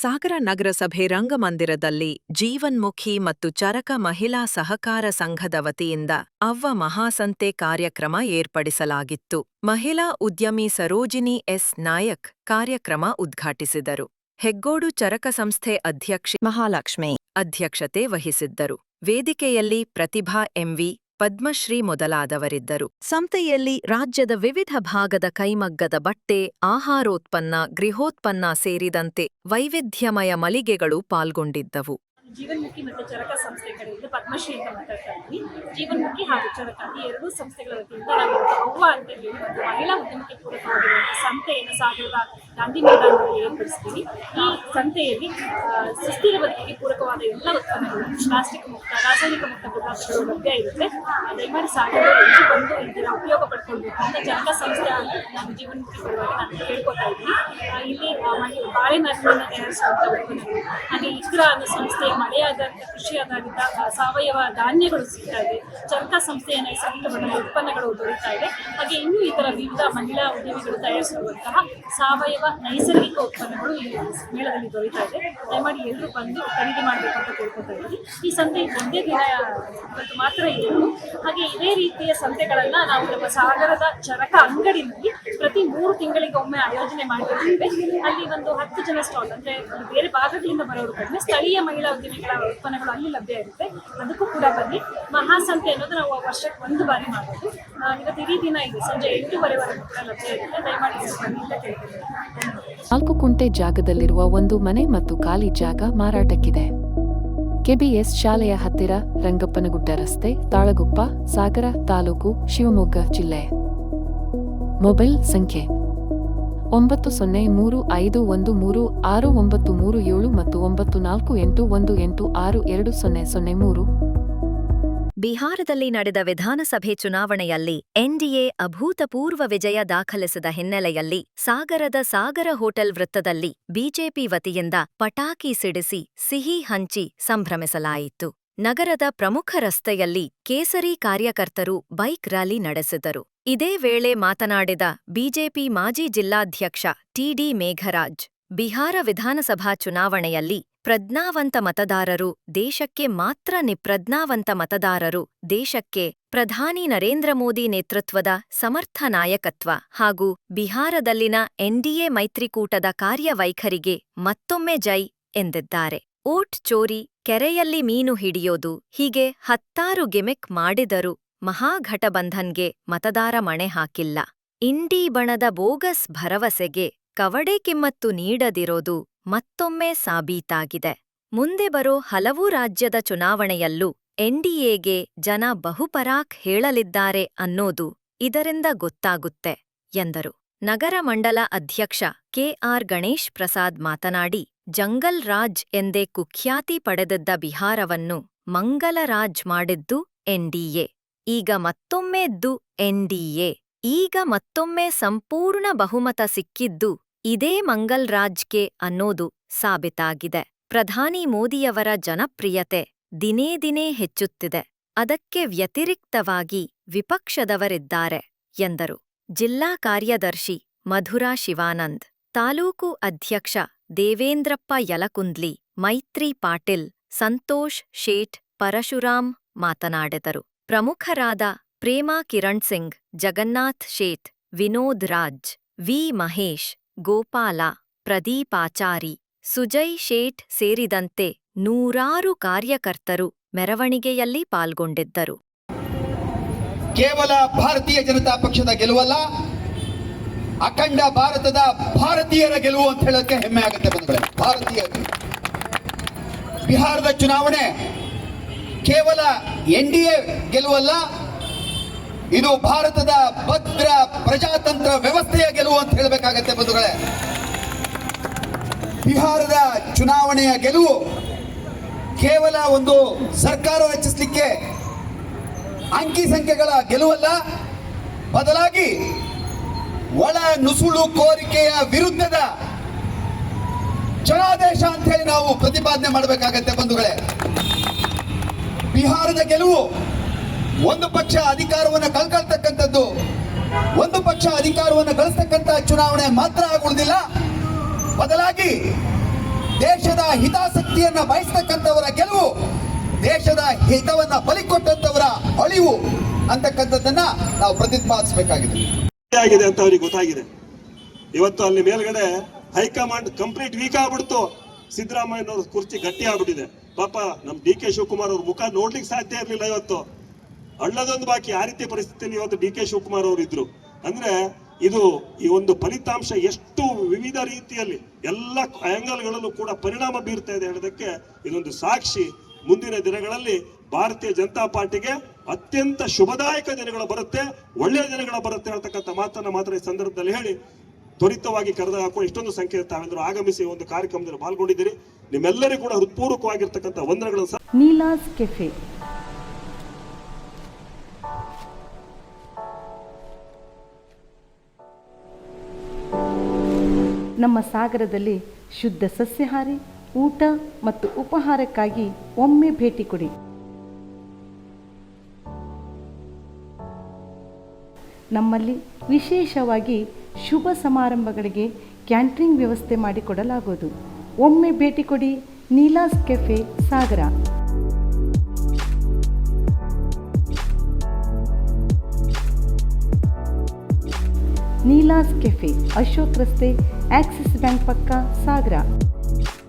ಸಾಗರ ನಗರಸಭೆ ರಂಗಮಂದಿರದಲ್ಲಿ ಜೀವನ್ಮುಖಿ ಮತ್ತು ಚರಕ ಮಹಿಳಾ ಸಹಕಾರ ಸಂಘದ ವತಿಯಿಂದ ಅವ್ವ ಮಹಾಸಂತೆ ಕಾರ್ಯಕ್ರಮ ಏರ್ಪಡಿಸಲಾಗಿತ್ತು. ಮಹಿಳಾ ಉದ್ಯಮಿ ಸರೋಜಿನಿ ಎಸ್. ನಾಯಕ್ ಕಾರ್ಯಕ್ರಮ ಉದ್ಘಾಟಿಸಿದರು. ಹೆಗ್ಗೋಡು ಚರಕ ಸಂಸ್ಥೆ ಅಧ್ಯಕ್ಷೆ ಮಹಾಲಕ್ಷ್ಮಿ ಅಧ್ಯಕ್ಷತೆ ವಹಿಸಿದ್ದರು. ವೇದಿಕೆಯಲ್ಲಿ ಪ್ರತಿಭಾ ಎಂವಿ ಪದ್ಮಶ್ರೀ ಮೊದಲಾದವರಿದ್ದರು. ಸಂತೆಯಲ್ಲಿ ರಾಜ್ಯದ ವಿವಿಧ ಭಾಗದ ಕೈಮಗ್ಗದ ಬಟ್ಟೆ, ಆಹಾರೋತ್ಪನ್ನ, ಗೃಹೋತ್ಪನ್ನ ಸೇರಿದಂತೆ ವೈವಿಧ್ಯಮಯ ಮಳಿಗೆಗಳು ಪಾಲ್ಗೊಂಡಿದ್ದವು. ಜೀವನ್ಮುಖಿ ಮತ್ತು ಚರಕ ಸಂಸ್ಥೆ ಕಡೆಯಿಂದ ಪದ್ಮಶ್ರೀ ಅಂತ ಮಾತಾಡ್ತಾ ಇದ್ವಿ. ಜೀವನ್ಮುಖಿ ಹಾಗೂ ಚರಕ ಈ ಎರಡೂ ಸಂಸ್ಥೆಗಳ ವತಿಯಿಂದ ನಾವು ಅವ್ವ ಅಂತ ಹೇಳಿ ಮಹಿಳಾ ಉದ್ಯಮಕ್ಕೆ ಪೂರಕವಾಗಿರುವಂತಹ ಸಂತೆಯನ್ನು ಸಾಗರದ ಗಾಂಧಿ ಮೈದಾನದಲ್ಲಿ ಏರ್ಪಡಿಸ್ತೀವಿ. ಈ ಸಂತೆಯಲ್ಲಿ ಸುಸ್ಥಿರ ಬದುಕಿಗೆ ಪೂರಕವಾದ ಎಲ್ಲ ಉತ್ಪನ್ನಗಳು ಪ್ಲಾಸ್ಟಿಕ್ ಮುಕ್ತ, ರಾಸಾಯನಿಕ ಮುಕ್ತ ಪದಾರ್ಥಗಳು ಲಭ್ಯ ಇರುತ್ತೆ. ದಯಮಾಡಿ ಸಾಗರದವರು ಎಲ್ಲರೂ ಬಂದು ಇದರ ಉಪಯೋಗ ಪಡ್ಕೊಳ್ಬೇಕು ಅಂತ ಜನತಾ ಸಂಸ್ಥೆ ನಮ್ಮ ಪರವಾಗಿ ನಾನು ಕೇಳ್ಕೊತಾ ಇದ್ದೀನಿ. ಇಲ್ಲಿ ಬಾಳೆ ಬಾಳೆನಾರಿನಿಂದ ತಯಾರಿಸುವಂಥ ಉತ್ಪನ್ನಗಳು ಹಾಗೆ ಇತರ ಅನ್ನೋ ಸಂಸ್ಥೆ ಮಳೆ ಆಧಾರಿತ ಕೃಷಿ ಆಧಾರಿತ ಸಾವಯವ ಧಾನ್ಯಗಳು ಸಿಗ್ತಾ ಇದೆ. ಜನತಾ ಸಂಸ್ಥೆಯ ನೈಸರ್ಗಿಕ ಬಣ್ಣದ ಉತ್ಪನ್ನಗಳು ದೊರೀತಾ ಇದೆ. ಹಾಗೆ ಇನ್ನೂ ಇತರ ವಿವಿಧ ಮಹಿಳಾ ಉದ್ಯಮಿಗಳು ತಯಾರಿಸಿರುವಂತಹ ಸಾವಯವ ನೈಸರ್ಗಿಕ ಉತ್ಪನ್ನಗಳು ಇಲ್ಲಿ ಮೇಳದಲ್ಲಿ ದೊರೀತಾ ಇದೆ. ದಯಮಾಡಿ ಎಲ್ಲರೂ ಬಂದು ಖರೀದಿ ಅಂತ ಕೇಳ್ಕೊತಾ ಇದ್ದೀವಿ. ಈ ಸಂತೆ ಒಂದೇ ದಿನ ಮಾತ್ರ ಇರೋದು. ಹಾಗೆ ಇದೇ ರೀತಿಯ ಸಂತೆಗಳನ್ನ ನಾವು ನಮ್ಮ ಸಾಗರದ ಚರಕ ಅಂಗಡಿನಲ್ಲಿ ಪ್ರತಿ ಮೂರು ತಿಂಗಳಿಗೆ ಒಮ್ಮೆ ಆಯೋಜನೆ ಮಾಡಿದ್ದೇವೆ ಅಲ್ಲಿ ಒಂದು ಹತ್ತು ಜನ ಸ್ಟಾಲ್, ಅಂದ್ರೆ ಬೇರೆ ಭಾಗಗಳಿಂದ ಬರೋರು ಕಡಿಮೆ, ಸ್ಥಳೀಯ ಮಹಿಳಾ ಉದ್ಯಮಿಗಳ ಉತ್ಪನ್ನಗಳು ಅಲ್ಲಿ ಲಭ್ಯ ಇರುತ್ತೆ. ಅದಕ್ಕೂ ಕೂಡ ಬನ್ನಿ. ಮಹಾಸಂತೆ ಅನ್ನೋದು ನಾವು ವರ್ಷಕ್ಕೆ ಒಂದು ಬಾರಿ ಮಾಡೋದು. ಇವತ್ತು ಇಡೀ ದಿನ ಇದೆ. ಸಂಜೆ ಎಂಟೂವರೆವರೆಗೂ ಕೂಡ ಲಭ್ಯ ಇರುತ್ತೆ. ದಯಮಾಡಿ ಬನ್ನಿ ಅಂತ ಕೇಳ್ತೀನಿ ನಾಲ್ಕು ಕುಂಟೆ ಜಾಗದಲ್ಲಿರುವ ಒಂದು ಮನೆ ಮತ್ತು ಖಾಲಿ ಜಾಗ ಮಾರಾಟಕ್ಕಿದೆ. ಕೆಬಿಎಸ್ ಶಾಲೆಯ ಹತ್ತಿರ ರಂಗಪ್ಪನಗುಡ್ಡ ರಸ್ತೆ, ತಾಳಗುಪ್ಪ, ಸಾಗರ ತಾಲೂಕು, ಶಿವಮೊಗ್ಗ ಜಿಲ್ಲೆ. ಮೊಬೈಲ್ ಸಂಖ್ಯೆ ಒಂಬತ್ತು ಸೊನ್ನೆ ಮೂರು ಐದು ಒಂದು ಮೂರು ಆರು ಒಂಬತ್ತು ಮೂರು ಏಳು ಮತ್ತು ಒಂಬತ್ತು ನಾಲ್ಕು ಎಂಟು ಒಂದು ಎಂಟು ಆರು ಎರಡು ಸೊನ್ನೆ ಸೊನ್ನೆ ಮೂರು. ಬಿಹಾರದಲ್ಲಿ ನಡೆದ ವಿಧಾನಸಭೆ ಚುನಾವಣೆಯಲ್ಲಿ ಎನ್ಡಿಎ ಅಭೂತಪೂರ್ವ ವಿಜಯ ದಾಖಲಿಸಿದ ಹಿನ್ನೆಲೆಯಲ್ಲಿ ಸಾಗರದ ಸಾಗರ ಹೋಟೆಲ್ ವೃತ್ತದಲ್ಲಿ ಬಿಜೆಪಿ ವತಿಯಿಂದ ಪಟಾಕಿ ಸಿಡಿಸಿ ಸಿಹಿ ಹಂಚಿ ಸಂಭ್ರಮಿಸಲಾಯಿತು. ನಗರದ ಪ್ರಮುಖ ರಸ್ತೆಯಲ್ಲಿ ಕೇಸರಿ ಕಾರ್ಯಕರ್ತರು ಬೈಕ್ ರ್ಯಾಲಿ ನಡೆಸಿದರು. ಇದೇ ವೇಳೆ ಮಾತನಾಡಿದ ಬಿಜೆಪಿ ಮಾಜಿ ಜಿಲ್ಲಾಧ್ಯಕ್ಷ ಟಿಡಿ ಮೇಘರಾಜ್, ಬಿಹಾರ ವಿಧಾನಸಭಾ ಚುನಾವಣೆಯಲ್ಲಿ ಪ್ರಜ್ಞಾವಂತ ಮತದಾರರು ದೇಶಕ್ಕೆ ಮಾತ್ರ ನಿಪ್ರಜ್ಞಾವಂತ ಮತದಾರರು ದೇಶಕ್ಕೆ ಪ್ರಧಾನಿ ನರೇಂದ್ರ ಮೋದಿ ನೇತೃತ್ವದ ಸಮರ್ಥ ನಾಯಕತ್ವ ಹಾಗೂ ಬಿಹಾರದಲ್ಲಿನ ಎನ್ಡಿಎ ಮೈತ್ರಿಕೂಟದ ಕಾರ್ಯವೈಖರಿಗೆ ಮತ್ತೊಮ್ಮೆ ಜೈ ಎಂದಿದ್ದಾರೆ. ಓಟ್ ಚೋರಿ, ಕೆರೆಯಲ್ಲಿ ಮೀನು ಹಿಡಿಯೋದು, ಹೀಗೆ ಹತ್ತಾರು ಗಿಮಿಕ್ ಮಾಡಿದರೂ ಮಹಾಘಟಬಂಧನ್ಗೆ ಮತದಾರ ಮಣೆ ಹಾಕಿಲ್ಲ. ಇಂಡಿ ಬಣದ ಬೋಗಸ್ ಭರವಸೆಗೆ ಕವಡೆ ಕಿಮ್ಮತ್ತು ನೀಡದಿರೋದು ಮತ್ತೊಮ್ಮೆ ಸಾಬೀತಾಗಿದೆ. ಮುಂದೆ ಬರೋ ಹಲವು ರಾಜ್ಯದ ಚುನಾವಣೆಯಲ್ಲೂ ಎನ್ಡಿಎಗೆ ಜನ ಬಹುಪರಾಕ್ ಹೇಳಲಿದ್ದಾರೆ ಅನ್ನೋದು ಇದರಿಂದ ಗೊತ್ತಾಗುತ್ತೆ, ಎಂದರು. ನಗರ ಮಂಡಲ ಅಧ್ಯಕ್ಷ ಕೆಆರ್ ಗಣೇಶ್ ಪ್ರಸಾದ್ ಮಾತನಾಡಿ, ಜಂಗಲ್ ರಾಜ್ ಎಂದೇ ಕುಖ್ಯಾತಿ ಪಡೆದಿದ್ದ ಬಿಹಾರವನ್ನು ಮಂಗಲ ರಾಜ್ ಮಾಡಿದ್ದು ಎನ್ಡಿಎ ಈಗ ಮತ್ತೊಮ್ಮೆದ್ದು ಎನ್ಡಿಎ ಈಗ ಮತ್ತೊಮ್ಮೆ ಸಂಪೂರ್ಣ ಬಹುಮತ ಸಿಕ್ಕಿದ್ದು ಇದೇ ಮಂಗಲ್ ರಾಜ್ಗೆ ಅನ್ನೋದು ಸಾಬೀತಾಗಿದೆ. ಪ್ರಧಾನಿ ಮೋದಿಯವರ ಜನಪ್ರಿಯತೆ ದಿನೇ ದಿನೇ ಹೆಚ್ಚುತ್ತಿದೆ. ಅದಕ್ಕೆ ವ್ಯತಿರಿಕ್ತವಾಗಿ ವಿಪಕ್ಷದವರಿದ್ದಾರೆ ಎಂದರು. ಜಿಲ್ಲಾ ಕಾರ್ಯದರ್ಶಿ ಮಧುರಾ ಶಿವಾನಂದ್, ತಾಲೂಕು ಅಧ್ಯಕ್ಷ ದೇವೇಂದ್ರಪ್ಪ ಯಲಕುಂದ್ಲಿ, ಮೈತ್ರಿ ಪಾಟೀಲ್, ಸಂತೋಷ್ ಶೇಠ್ ಪರಶುರಾಮ್ ಮಾತನಾಡಿದರು. ಪ್ರಮುಖರಾದ ಪ್ರೇಮಾ ಕಿರಣ್ ಸಿಂಗ್, ಜಗನ್ನಾಥ್ ಶೇಠ್ ವಿನೋದ್ ರಾಜ್, ವಿ ಮಹೇಶ್ ಗೋಪಾಲ ಪ್ರದೀಪಾಚಾರಿ ಸುಜಯ್ ಶೇಠ್ ಸೇರಿದಂತೆ ನೂರಾರು ಕಾರ್ಯಕರ್ತರು ಮೆರವಣಿಗೆಯಲ್ಲಿ ಪಾಲ್ಗೊಂಡಿದ್ದರು. ಕೇವಲ ಭಾರತೀಯ ಜನತಾ ಪಕ್ಷದ ಗೆಲುವಲ್ಲ, ಅಖಂಡ ಭಾರತದ ಭಾರತೀಯರ ಗೆಲುವು ಅಂತ ಹೇಳಕ್ಕೆ ಹೆಮ್ಮೆ ಆಗುತ್ತೆ ಬಂಧುಗಳೇ. ಭಾರತೀಯ ಬಿಹಾರದ ಚುನಾವಣೆ ಕೇವಲ ಎನ್ ಡಿ ಎ ಗೆಲುವಲ್ಲ ಇದು ಭಾರತದ ಭದ್ರ ಪ್ರಜಾತಂತ್ರ ವ್ಯವಸ್ಥೆಯ ಗೆಲುವು ಅಂತ ಹೇಳಬೇಕಾಗತ್ತೆ ಬಂಧುಗಳೇ. ಬಿಹಾರದ ಚುನಾವಣೆಯ ಗೆಲುವು ಕೇವಲ ಒಂದು ಸರ್ಕಾರ ರಚಿಸಲಿಕ್ಕೆ ಅಂಕಿ ಸಂಖ್ಯೆಗಳ ಗೆಲುವಲ್ಲ, ಬದಲಾಗಿ ಒಳ ನುಸುಳು ಕೋರಿಕೆಯ ವಿರುದ್ಧದ ಜನಾದೇಶ ಅಂತ ನಾವು ಪ್ರತಿಪಾದನೆ ಮಾಡಬೇಕಾಗತ್ತೆ ಬಂಧುಗಳೇ. ಬಿಹಾರದ ಗೆಲುವು ಒಂದು ಪಕ್ಷ ಅಧಿಕಾರವನ್ನು ಕಳ್ಕೊಳ್ತಕ್ಕಂಥದ್ದು, ಒಂದು ಪಕ್ಷ ಅಧಿಕಾರವನ್ನು ಗಳಿಸ್ತಕ್ಕಂಥ ಚುನಾವಣೆ ಮಾತ್ರ ಆಗುವುದಿಲ್ಲ. ಬದಲಾಗಿ ದೇಶದ ಹಿತಾಸಕ್ತಿಯನ್ನ ಬಯಸ್ತಕ್ಕಂಥವರ ಗೆಲುವು, ದೇಶದ ಹಿತವನ್ನ ಬಲಿಕೊಟ್ಟಂತವರ ಅಳಿವು ಅಂತಕ್ಕಂಥದ್ದನ್ನ ನಾವು ಪ್ರತಿಪಾದಿಸಬೇಕಾಗಿದೆ. ಆಗಿದೆ ಅಂತ ಅವ್ರಿಗೆ ಗೊತ್ತಾಗಿದೆ. ಇವತ್ತು ಅಲ್ಲಿ ಮೇಲ್ಗಡೆ ಹೈಕಮಾಂಡ್ ಕಂಪ್ಲೀಟ್ ವೀಕ್ ಆಗ್ಬಿಡ್ತು. ಸಿದ್ದರಾಮಯ್ಯನವ್ರ ಕುರ್ಚಿ ಗಟ್ಟಿ ಆಗ್ಬಿಟ್ಟಿದೆ. ಪಾಪ ನಮ್ ಡಿ ಕೆ ಶಿವಕುಮಾರ್ ಅವ್ರ ಮುಖ ನೋಡ್ಲಿಕ್ಕೆ ಸಾಧ್ಯ ಇರಲಿಲ್ಲ ಇವತ್ತು. ಅಳ್ಳದೊಂದು ಬಾಕಿ, ಆ ರೀತಿ ಪರಿಸ್ಥಿತಿಯಲ್ಲಿ ಇವತ್ತು ಡಿ ಕೆ ಶಿವಕುಮಾರ್ ಅವರು ಇದ್ರು. ಅಂದ್ರೆ ಇದು ಈ ಒಂದು ಫಲಿತಾಂಶ ಎಷ್ಟು ವಿವಿಧ ರೀತಿಯಲ್ಲಿ ಎಲ್ಲ ಆಂಗಲ್ಗಳಲ್ಲೂ ಕೂಡ ಪರಿಣಾಮ ಬೀರ್ತಾ ಇದೆ ಹೇಳೋದಕ್ಕೆ ಇದೊಂದು ಸಾಕ್ಷಿ. ಮುಂದಿನ ದಿನಗಳಲ್ಲಿ ಭಾರತೀಯ ಜನತಾ ಪಾರ್ಟಿಗೆ ಅತ್ಯಂತ ಶುಭದಾಯಕ ದಿನಗಳು ಬರುತ್ತೆ, ಒಳ್ಳೆಯ ದಿನಗಳು ಬರುತ್ತೆ ಹೇಳ್ತಕ್ಕಂಥ ಮಾತನ್ನ ಮಾತ್ರ ಈ ಸಂದರ್ಭದಲ್ಲಿ ಹೇಳಿ, ತ್ವರಿತವಾಗಿ ಕರೆದ ಹಾಕುವ ಇಷ್ಟೊಂದು ಸಂಖ್ಯೆ ತಾವೆಂದರು ಆಗಮಿಸಿ ಒಂದು ಕಾರ್ಯಕ್ರಮದಲ್ಲಿ ಪಾಲ್ಗೊಂಡಿದ್ದೀರಿ. ನಿಮ್ಮೆಲ್ಲರಿಗೂ ಕೂಡ ಹೃತ್ಪೂರ್ವಕವಾಗಿರ್ತಕ್ಕಂಥ ವಂದನೆಗಳನ್ನು ನೀಲಾಸ್ ಕೆಫೆ. ನಮ್ಮ ಸಾಗರದಲ್ಲಿ ಶುದ್ಧ ಸಸ್ಯಾಹಾರಿ ಊಟ ಮತ್ತು ಉಪಹಾರಕ್ಕಾಗಿ ಒಮ್ಮೆ ಭೇಟಿ ಕೊಡಿ. ನಮ್ಮಲ್ಲಿ ವಿಶೇಷವಾಗಿ ಶುಭ ಸಮಾರಂಭಗಳಿಗೆ ಕ್ಯಾಂಟ್ರಿಂಗ್ ವ್ಯವಸ್ಥೆ ಮಾಡಿಕೊಡಲಾಗುವುದು. ಒಮ್ಮೆ ಭೇಟಿ ಕೊಡಿ ನೀಲಾಸ್ ಕೆಫೆ, ಸಾಗರ. ನೀಲಾಸ್ ಕೆಫೆ ಅಶೋಕ್ ರಸ್ತೆ ಆಕ್ಸಿಸ್ ಬ್ಯಾಂಕ್ ಪಕ್ಕ ಸಾಗರ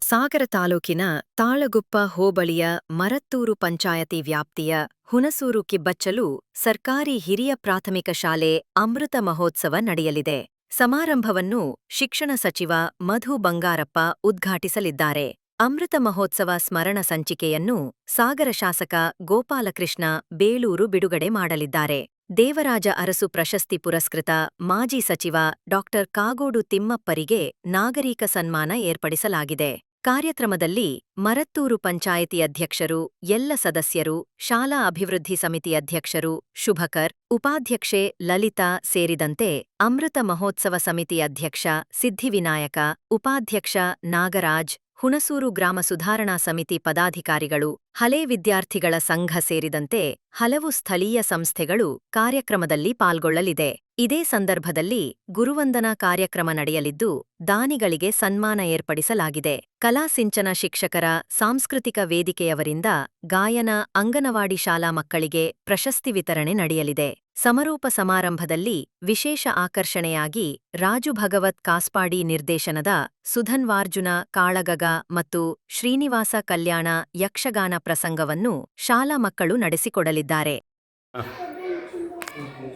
ಸಾಗರ ತಾಲೂಕಿನ ತಾಳಗುಪ್ಪ ಹೋಬಳಿಯ ಮರತ್ತೂರು ಪಂಚಾಯತಿ ವ್ಯಾಪ್ತಿಯ ಹುಣಸೂರು ಕಿಬ್ಬಚ್ಚಲು ಸರ್ಕಾರಿ ಹಿರಿಯ ಪ್ರಾಥಮಿಕ ಶಾಲೆ ಅಮೃತ ಮಹೋತ್ಸವ ನಡೆಯಲಿದೆ. ಸಮಾರಂಭವನ್ನು ಶಿಕ್ಷಣ ಸಚಿವ ಮಧು ಬಂಗಾರಪ್ಪ ಉದ್ಘಾಟಿಸಲಿದ್ದಾರೆ. ಅಮೃತ ಮಹೋತ್ಸವ ಸ್ಮರಣ ಸಂಚಿಕೆಯನ್ನು ಸಾಗರ ಶಾಸಕ ಗೋಪಾಲಕೃಷ್ಣ ಬೇಲೂರು ಬಿಡುಗಡೆ ಮಾಡಲಿದ್ದಾರೆ. ದೇವರಾಜ ಅರಸು ಪ್ರಶಸ್ತಿ ಪುರಸ್ಕೃತ ಮಾಜಿ ಸಚಿವ ಡಾ. ಕಾಗೋಡು ತಿಮ್ಮಪ್ಪರಿಗೆ ನಾಗರಿಕ ಸನ್ಮಾನ ಏರ್ಪಡಿಸಲಾಗಿದೆ. ಕಾರ್ಯಕ್ರಮದಲ್ಲಿ ಮರತ್ತೂರು ಪಂಚಾಯಿತಿ ಅಧ್ಯಕ್ಷರು, ಎಲ್ಲ ಸದಸ್ಯರು, ಶಾಲಾ ಅಭಿವೃದ್ಧಿ ಸಮಿತಿ ಅಧ್ಯಕ್ಷರು, ಶುಭಕರ್, ಉಪಾಧ್ಯಕ್ಷೆ ಲಲಿತಾ ಸೇರಿದಂತೆ ಅಮೃತ ಮಹೋತ್ಸವ ಸಮಿತಿ ಅಧ್ಯಕ್ಷ ಸಿದ್ಧಿವಿನಾಯಕ, ಉಪಾಧ್ಯಕ್ಷ ನಾಗರಾಜ್ ಹುಣಸೂರು ಗ್ರಾಮ ಸುಧಾರಣಾ ಸಮಿತಿ ಪದಾಧಿಕಾರಿಗಳು ಹಲೆ ವಿದ್ಯಾರ್ಥಿಗಳ ಸಂಘ ಸೇರಿದಂತೆ ಹಲವು ಸ್ಥಳೀಯ ಸಂಸ್ಥೆಗಳು ಕಾರ್ಯಕ್ರಮದಲ್ಲಿ ಪಾಲ್ಗೊಳ್ಳಲಿದೆ. ಇದೇ ಸಂದರ್ಭದಲ್ಲಿ ಗುರುವಂದನಾ ಕಾರ್ಯಕ್ರಮ ನಡೆಯಲಿದ್ದು, ದಾನಿಗಳಿಗೆ ಸನ್ಮಾನ ಏರ್ಪಡಿಸಲಾಗಿದೆ. ಕಲಾ ಸಿಂಚನ ಶಿಕ್ಷಕರ ಸಾಂಸ್ಕೃತಿಕ ವೇದಿಕೆಯವರಿಂದ ಗಾಯನ, ಅಂಗನವಾಡಿ ಶಾಲಾ ಮಕ್ಕಳಿಗೆ ಪ್ರಶಸ್ತಿ ವಿತರಣೆ ನಡೆಯಲಿದೆ. ಸಮಾರೋಪ ಸಮಾರಂಭದಲ್ಲಿ ವಿಶೇಷ ಆಕರ್ಷಣೆಯಾಗಿ ರಾಜು ಭಗವತ್ ಕಾಸ್ಪಾಡಿ ನಿರ್ದೇಶನದ ಸುಧನ್ವಾರ್ಜುನ ಕಾಳಗಗ ಮತ್ತು ಶ್ರೀನಿವಾಸ ಕಲ್ಯಾಣ ಯಕ್ಷಗಾನ ಪ್ರಸಂಗವನ್ನು ಶಾಲಾ ಮಕ್ಕಳು ನಡೆಸಿಕೊಡಲಿದ್ದಾರೆ.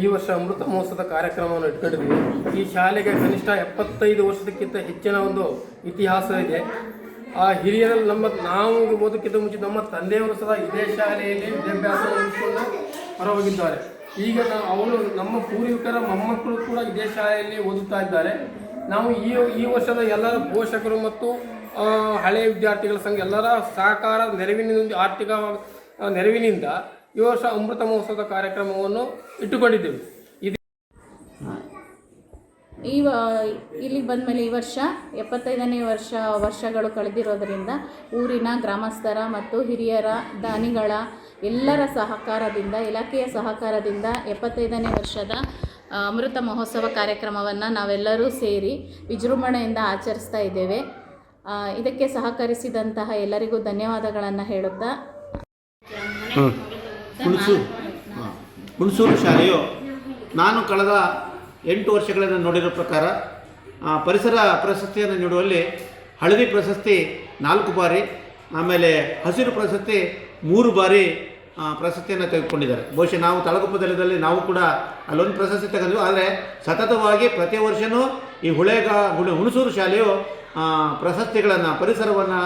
ಈ ವರ್ಷ ಅಮೃತ ಮಹೋತ್ಸವದ ಕಾರ್ಯಕ್ರಮವನ್ನು ಇಟ್ಕೊಂಡಿದ್ವಿ. ಈ ಶಾಲೆಗೆ ಕನಿಷ್ಠ ಎಪ್ಪತ್ತೈದು ವರ್ಷದಕ್ಕಿಂತ ಹೆಚ್ಚಿನ ಒಂದು ಇತಿಹಾಸ ಇದೆ. ಆ ಹಿರಿಯರಲ್ಲಿ ನಮ್ಮ ನಾವು ಓದಕ್ಕಿಂತ ಮುಂಚೆ ನಮ್ಮ ತಂದೆಯವರು ಸಹ ಇದೇ ಶಾಲೆಯಲ್ಲಿ ವಿದ್ಯಾಭ್ಯಾಸ ಹೊರಹೋಗಿದ್ದಾರೆ. ಈಗ ನಾವು ಅವರು ನಮ್ಮ ಪೂರ್ವಿಕರ ಮೊಮ್ಮಕ್ಕಳು ಕೂಡ ಇದೇ ಶಾಲೆಯಲ್ಲಿ ಓದುತ್ತಾ ಇದ್ದಾರೆ. ನಾವು ಈ ಈ ವರ್ಷದ ಎಲ್ಲರ ಪೋಷಕರು ಮತ್ತು ಹಳೆಯ ವಿದ್ಯಾರ್ಥಿಗಳ ಸಂಘ ಎಲ್ಲರ ಸಹಕಾರ ನೆರವಿನಿಂದ, ಆರ್ಥಿಕ ನೆರವಿನಿಂದ ಈ ವರ್ಷ ಅಮೃತ ಮಹೋತ್ಸವದ ಕಾರ್ಯಕ್ರಮವನ್ನು ಇಟ್ಟುಕೊಂಡಿದ್ದೇವೆ. ಇದು ಈ ವ ಇಲ್ಲಿಗೆ ಬಂದಮೇಲೆ ಈ ವರ್ಷ ಎಪ್ಪತ್ತೈದನೇ ವರ್ಷ ವರ್ಷಗಳು ಕಳೆದಿರೋದರಿಂದ ಊರಿನ ಗ್ರಾಮಸ್ಥರ ಮತ್ತು ಹಿರಿಯರ ದಾನಿಗಳ ಎಲ್ಲರ ಸಹಕಾರದಿಂದ ಇಲಾಖೆಯ ಸಹಕಾರದಿಂದ ಎಪ್ಪತ್ತೈದನೇ ವರ್ಷದ ಅಮೃತ ಮಹೋತ್ಸವ ಕಾರ್ಯಕ್ರಮವನ್ನು ನಾವೆಲ್ಲರೂ ಸೇರಿ ವಿಜೃಂಭಣೆಯಿಂದ ಆಚರಿಸ್ತಾ ಇದ್ದೇವೆ. ಇದಕ್ಕೆ ಸಹಕರಿಸಿದಂತಹ ಎಲ್ಲರಿಗೂ ಧನ್ಯವಾದಗಳನ್ನು ಹೇಳುತ್ತಾ. ಹುಣಸೂರು. ಹಾಂ. ಹುಣಸೂರು ಶಾಲೆಯು ನಾನು ಕಳೆದ ಎಂಟು ವರ್ಷಗಳನ್ನು ನೋಡಿರೋ ಪ್ರಕಾರ ಪರಿಸರ ಪ್ರಶಸ್ತಿಯನ್ನು ನೀಡುವಲ್ಲಿ ಹಳದಿ ಪ್ರಶಸ್ತಿ ನಾಲ್ಕು ಬಾರಿ, ಆಮೇಲೆ ಹಸಿರು ಪ್ರಶಸ್ತಿ ಮೂರು ಬಾರಿ ಪ್ರಶಸ್ತಿಯನ್ನು ತೆಗೆದುಕೊಂಡಿದ್ದಾರೆ. ಬಹುಶಃ ನಾವು ತಳಗುಪ್ಪದಲ್ಲಿ ನಾವು ಕೂಡ ಅಲ್ಲೊಂದು ಪ್ರಶಸ್ತಿ ತೆಗೆದ್ವಿ ಆದರೆ ಸತತವಾಗಿ ಪ್ರತಿ ವರ್ಷವೂ ಈ ಹುಳೇಗ ಹುಣ ಹುಣಸೂರು ಶಾಲೆಯು ಪ್ರಶಸ್ತಿಗಳನ್ನು, ಪರಿಸರವನ್ನು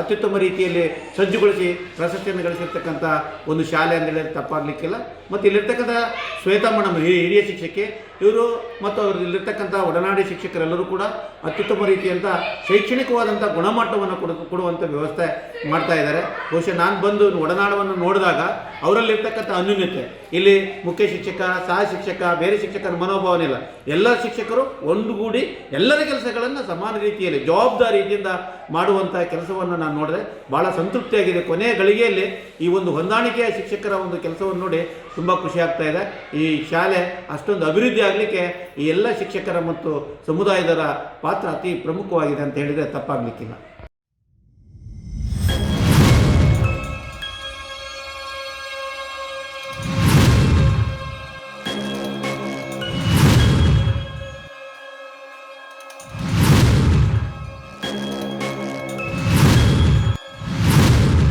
ಅತ್ಯುತ್ತಮ ರೀತಿಯಲ್ಲಿ ಸಜ್ಜುಗೊಳಿಸಿ ಪ್ರಶಸ್ತಿಯನ್ನು ಗಳಿಸಿರ್ತಕ್ಕಂಥ ಒಂದು ಶಾಲೆ ಅಂತೇಳಿ ತಪ್ಪಾಗಲಿಕ್ಕಿಲ್ಲ. ಮತ್ತು ಇಲ್ಲಿರ್ತಕ್ಕಂಥ ಶ್ವೇತಾ ಮೇಡಮ್ ಹಿರಿಯ ಹಿರಿಯ ಶಿಕ್ಷಕಿ ಇವರು ಮತ್ತು ಅವರಲ್ಲಿರ್ತಕ್ಕಂಥ ಒಡನಾಡಿ ಶಿಕ್ಷಕರೆಲ್ಲರೂ ಕೂಡ ಅತ್ಯುತ್ತಮ ರೀತಿಯಂಥ ಶೈಕ್ಷಣಿಕವಾದಂಥ ಗುಣಮಟ್ಟವನ್ನು ಕೊಡ ಕೊಡುವಂಥ ವ್ಯವಸ್ಥೆ ಮಾಡ್ತಾ ಇದ್ದಾರೆ. ಬಹುಶಃ ನಾನು ಬಂದು ಒಡನಾಡವನ್ನು ನೋಡಿದಾಗ ಅವರಲ್ಲಿರ್ತಕ್ಕಂಥ ಅನ್ಯೂನ್ಯತೆ, ಇಲ್ಲಿ ಮುಖ್ಯ ಶಿಕ್ಷಕ, ಸಹ ಶಿಕ್ಷಕ, ಬೇರೆ ಶಿಕ್ಷಕರ ಮನೋಭಾವನೆ ಇಲ್ಲ. ಎಲ್ಲ ಶಿಕ್ಷಕರು ಒಂದುಗೂಡಿ ಎಲ್ಲರ ಕೆಲಸಗಳನ್ನು ಸಮಾನ ರೀತಿಯಲ್ಲಿ ಜವಾಬ್ದಾರಿಯಿಂದ ಮಾಡುವಂಥ ಕೆಲಸವನ್ನು ನಾನು ನೋಡಿದೆ. ಭಾಳ ಸಂತೃಪ್ತಿಯಾಗಿದೆ. ಕೊನೆಯ ಗಳಿಗೆಯಲ್ಲಿ ಈ ಒಂದು ಹೊಂದಾಣಿಕೆಯ ಶಿಕ್ಷಕರ ಒಂದು ಕೆಲಸವನ್ನು ನೋಡಿ ತುಂಬ ಆಗ್ತಾ ಇದೆ. ಈ ಶಾಲೆ ಅಷ್ಟೊಂದು ಅಭಿವೃದ್ಧಿ ಆಗಲಿಕ್ಕೆ ಈ ಎಲ್ಲ ಶಿಕ್ಷಕರ ಮತ್ತು ಸಮುದಾಯದರ ಪಾತ್ರ ಅತಿ ಪ್ರಮುಖವಾಗಿದೆ ಅಂತ ಹೇಳಿದರೆ ತಪ್ಪಾಗಲಿಕ್ಕಿಲ್ಲ.